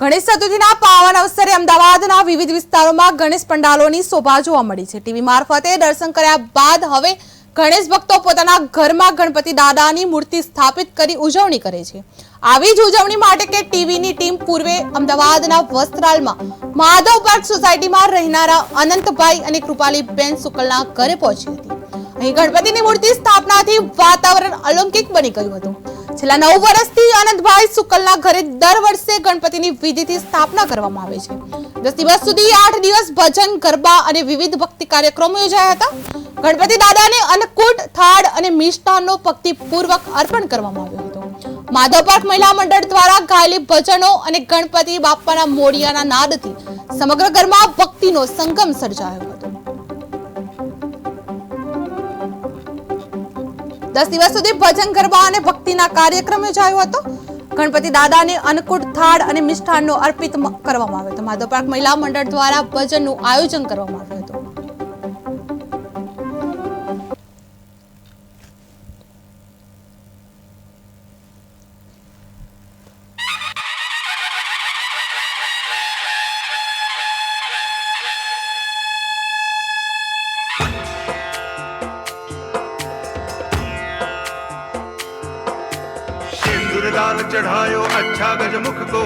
ગણેશ ચતુર્થીના પાવન અવસરે અમદાવાદના વિવિધ વિસ્તારોમાં ગણેશ પંડાલોની શોભા જોવા મળી છે. ટીવી મારફતે દર્શન કર્યા બાદ હવે ગણેશ ભક્તો પોતાના ઘરમાં ગણપતિ દાદાની મૂર્તિ સ્થાપિત કરી ઉજવણી કરે છે. આવી જ ઉજવણી માટે કે ટીવીની ટીમ પૂર્વે અમદાવાદના વસ્ત્રાલમાં માધવ પાર્ક સોસાયટીમાં રહેનારા અનંતભાઈ અને કૃપાલીબેન શુકલના ઘરે પહોંચી હતી. અહીં ગણપતિની મૂર્તિ સ્થાપનાથી વાતાવરણ અલૌકિક બની ગયું હતું. છેલ્લા નવ વર્ષથી આનંદભાઈ શુકલના ઘરે દર વર્ષે ગણપતિની વિધિથી સ્થાપના કરવામાં આવે છે. દસ દિવસ સુધી આઠ દિવસ ભજન, ગરબા અને વિવિધ ભક્તિ કાર્યક્રમો યોજાયા હતા. ગણપતિ દાદાને અન્નકૂટ, થાળ અને મિષ્ટાનનો ભક્તિપૂર્વક અર્પણ કરવામાં આવ્યો હતો. માધવ પાર્ક મહિલા મંડળ દ્વારા ગાયેલી ભજનો અને ગણપતિ બાપાના મોડિયાના નાદથી સમગ્ર ઘરમાં ભક્તિનો સંગમ સર્જાયો હતો. દસ દિવસ સુધી ભજન ગરબા અને ભક્તિના કાર્યક્રમ યોજાયો હતો. ગણપતિ દાદાને અન્નકૂટ થાળ અને મિષ્ઠાનનો અર્પિત કરવામાં આવ્યો હતો. માધવ પાર્ક મહિલા મંડળ દ્વારા ભજનનું આયોજન કરવામાં આવ્યું. હતું सिंदूर लाल चढ़ायो अच्छा गजमुख को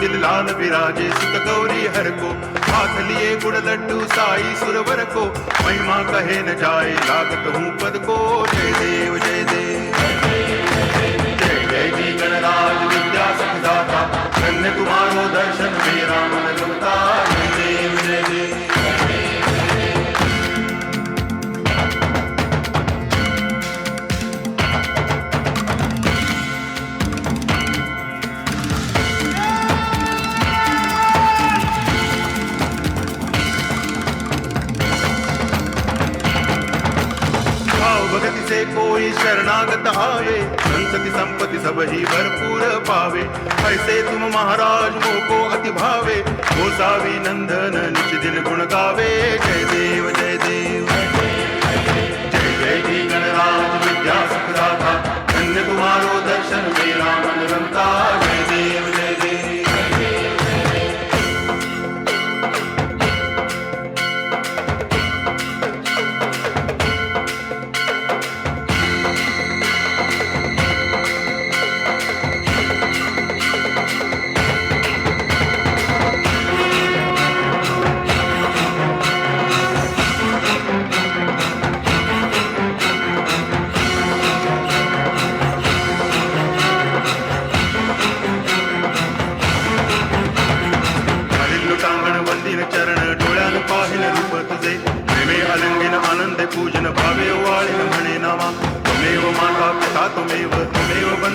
दिल लाल विराजे सुत गौरी हर को हाथ लिए गुड़ लड्डू साई सुरवर को महिमा कहे न जाए लागत हूँ पद को जय देव जय देव सब ही भरपूर पावे ऐसे तुम महाराज मोह को अति भावे गोसावी नंदन निच दिन गुण गावे जय देव जय देव जय जय जी गणराज विद्या सुखदाता धन्य तुम्हारो दर्शन मेरा मन रमता जय देव जय देव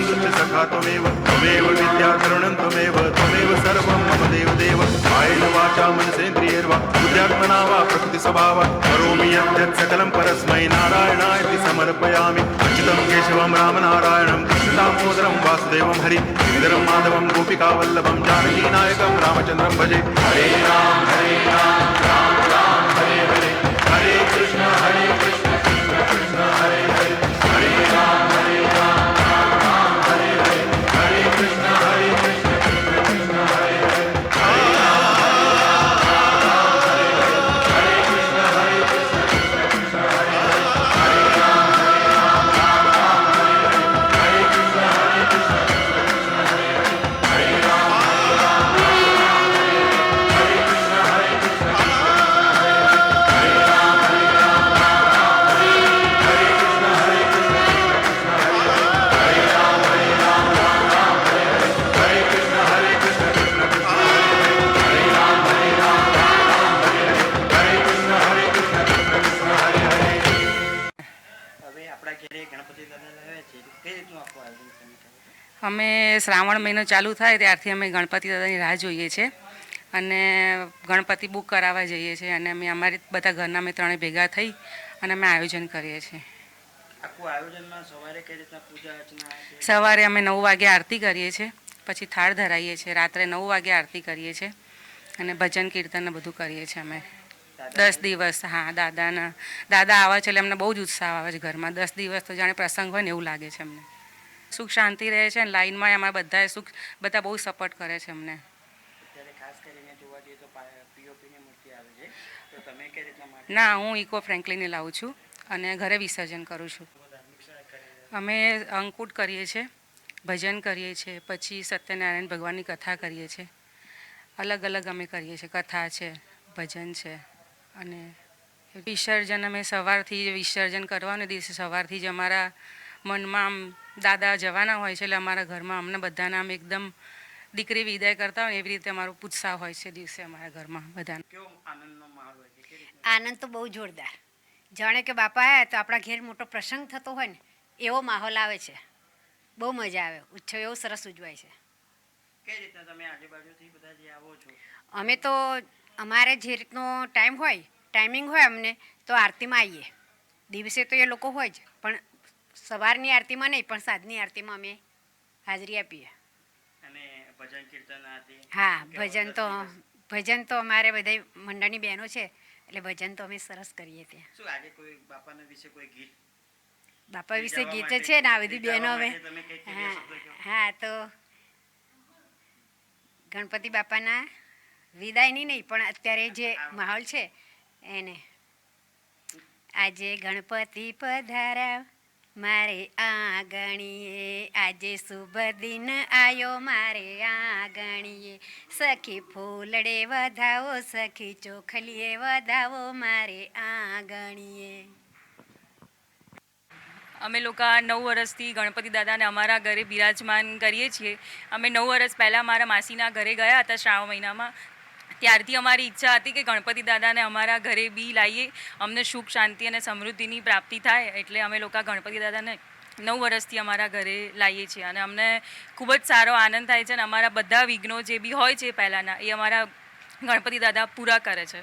त्वमेव बंधुश्च सखा त्वमेव त्वमेव विद्या करुणं त्वमेव त्वमेव सर्वं मम देव देव कायेन वाचा मनसेन्द्रियैर्वा बुद्ध्यात्मना वा प्रकृति स्वभावा करोमि यद्यत् सकलं परस्मै नारायणाय समर्पयामि अच्युतं केशवं रामनारायणं कृष्णदामोदरं वासुदेवं हरि श्रीधरं माधवं गोपिकावल्लभं जानकीनायकं रामचन्द्रं भजे हरे राम हरे राम राम राम हरे हरे हरे कृष्ण हरे कृष्ण कृष्ण અમે શ્રાવણ મહિનો ચાલુ થાય ત્યારથી અમે ગણપતિ દાદાની રાહ જોઈએ છીએ અને ગણપતિ બુક કરાવવા જઈએ છીએ અને અમે અમારી બધા ઘરના અમે ત્રણે ભેગા થઈ અને અમે આયોજન કરીએ છીએ. સવારે અમે નવ વાગે આરતી કરીએ છીએ પછી થાળ ધરાઈએ છીએ રાત્રે નવ વાગે આરતી કરીએ છીએ અને ભજન કીર્તન બધું કરીએ છીએ અમે. દસ દિવસ હા દાદાના દાદા આવે છે એટલે અમને બહુ જ ઉત્સાહ આવે છે ઘરમાં. દસ દિવસ તો જાણે પ્રસંગ હોય ને એવું લાગે છે અમને સુખ શાંતિ રહે છે અને લાઈનમાં અમારા બધાએ સુખ બધા બહુ સપોર્ટ કરે છે અમને. ના હું ઇકો ફ્રેન્કલીને લાવું છું અને ઘરે વિસર્જન કરું છું. કરે અમે અંકુટ કરીએ છીએ ભજન કરીએ છીએ પછી સત્યનારાયણ ભગવાનની કથા કરીએ છીએ. અલગ અલગ અમે કરીએ છીએ કથા છે ભજન છે અને વિસર્જન અમે સવારથી જ વિસર્જન કરવાને દિવસે સવારથી જ અમારા મનમાં આમ દાદા જવાના હોય છે એટલે અમારા ઘરમાં અમને બધાને આમ એકદમ દીકરી વિદાય કરતા હોય એવી રીતે અમારો ઉત્સાહ હોય છે દિવસે અમારા ઘરમાં બધાને. કેવો આનંદનો માહોલ હોય છે? કેવી રીતના આનંદ તો બહુ જોરદાર. જાણે કે બાપા આવ્યા તો આપણા ઘેર મોટો પ્રસંગ થતો હોય ને એવો માહોલ આવે છે. બહુ મજા આવે. ઉત્સવ એવો સરસ ઉજવાય છે. કઈ રીતના તમે આજુબાજુથી બધા જે આવો છો? અમે તો અમારે જે રીતનો ટાઈમ હોય ટાઈમિંગ હોય અમને તો આરતીમાં આવીએ. દિવસે તો એ લોકો હોય જ પણ સવારની આરતીમાં નહીં પણ સાંજની આરતીમાં અમે હાજરી આપીએ. હા ભજન તો ભજન તો અમારે બધા મંડળની બહેનો છે એટલે ભજન તો અમે સરસ કરીએ ત્યાં. બાપા વિશે ગીત છે ને આ બધી બહેનો અમે માટે તમે કંઈક બે હા હા તો ગણપતિ બાપાના વિદાયની નહીં પણ અત્યારે જે માહોલ છે એને આજે ગણપતિ પધારા મારે આંગણીએ, આજે શુભ દિન આવ્યો મારે આંગણીએ. સખી ફૂલડે વધાવો, સખી ચોખલીએ વધાવો મારે આંગણીએ. અમે લોકો આ નવ વર્ષથી ગણપતિ દાદાને અમારા ઘરે બિરાજમાન કરીએ છીએ. અમે નવ વર્ષ પહેલાં મારા માસીના ઘરે ગયા હતા શ્રાવણ મહિનામાં. ત્યારથી અમારી ઈચ્છા હતી કે ગણપતિ દાદાને અમારા ઘરે બી લાવીએ અમને સુખ, શાંતિ અને સમૃદ્ધિની પ્રાપ્તિ થાય એટલે અમે લોકો ગણપતિ દાદાને નવ વર્ષથી અમારા ઘરે લાવીએ છીએ અને અમને ખૂબ જ સારો આનંદ થાય છે અને અમારા બધા વિઘ્નો જે બી હોય છે પહેલાંના, એ અમારા ગણપતિ દાદા પૂરા કરે છે.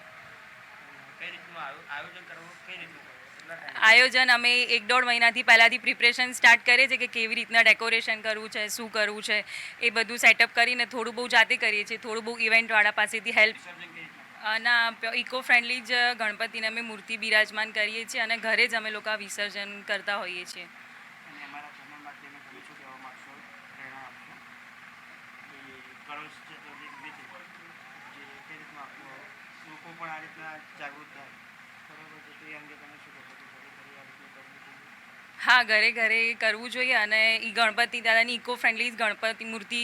આયોજન કરવું કઈ રીતનું કરવું કેટલા time? આયોજન અમે એક દોઢ મહિનાથી પહેલાંથી પ્રિપરેશન સ્ટાર્ટ કરીએ છીએ કે કેવી રીતના ડેકોરેશન કરવું છે, શું કરવું છે, એ બધું સેટઅપ કરીને થોડું બહુ જાતે કરીએ છીએ, થોડું બહુ ઇવેન્ટવાળા પાસેથી હેલ્પ ના ઇકો ફ્રેન્ડલી જ ગણપતિને અમે મૂર્તિ બિરાજમાન કરીએ છીએ અને ઘરે જ અમે લોકો વિસર્જન કરતા હોઈએ છીએ. પણ આ રીતના જાગૃત થાય. હા ઘરે ઘરે કરવું જોઈએ અને એ ગણપતિ દાદાની ઇકો ફ્રેન્ડલી ગણપતિ મૂર્તિ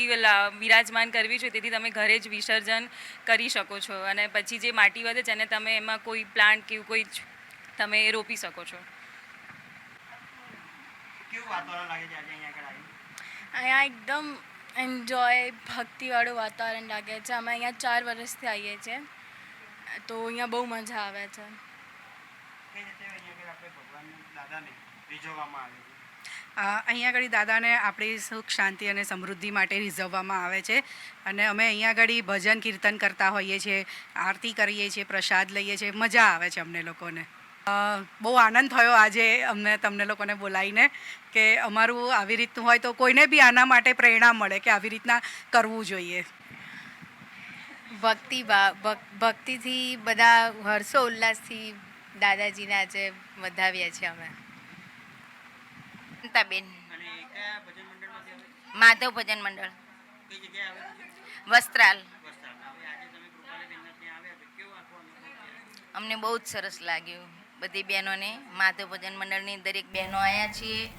વિરાજમાન કરવી જોઈએ તેથી તમે ઘરે જ વિસર્જન કરી શકો છો અને પછી જે માટી વધે છે એને તમે એમાં કોઈ પ્લાન્ટ કે એવું કોઈ તમે રોપી શકો છો. કેવું વાતાવરણ લાગે છે આજે અહીંયા આગળ આવીને? અહીંયા એકદમ એન્જોય ભક્તિવાળું વાતાવરણ લાગે છે. અમે અહીંયા ચાર વર્ષથી આવીએ છીએ. તો અહીંયા બહુ મજા આવે છે. કઈ રીતે અહીંયા આગળ આપણે ભગવાન દાદાને રીઝવવામાં આવે છે? અહીંયા આગળ દાદાને આપણી સુખ શાંતિ અને સમૃદ્ધિ માટે રીઝવવામાં આવે છે. અને અમે અહીંયા આગળ ભજન કીર્તન કરતા હોઈએ છીએ આરતી કરીએ છીએ પ્રસાદ લઈએ છીએ. મજા આવે છે અમને લોકોને. બહુ આનંદ થયો આજે અમને તમને લોકોને બોલાવીને કે અમારું આવી રીતનું હોય તો કોઈને બી આના માટે પ્રેરણા મળે કે આવી રીતના કરવું જોઈએ. ભક્તિ ભક્તિથી બધા હર્ષો ઉલ્લાસથી દાદાજીને આજે વધાવીએ છીએ અમે. આવે માધવ ભજન મંડળ. વસ્ત્રાલ. અમને બહુ જ સરસ લાગ્યું. બધી બહેનોને માધવ ભજન મંડળની દરેક બહેનો આવ્યા છીએ.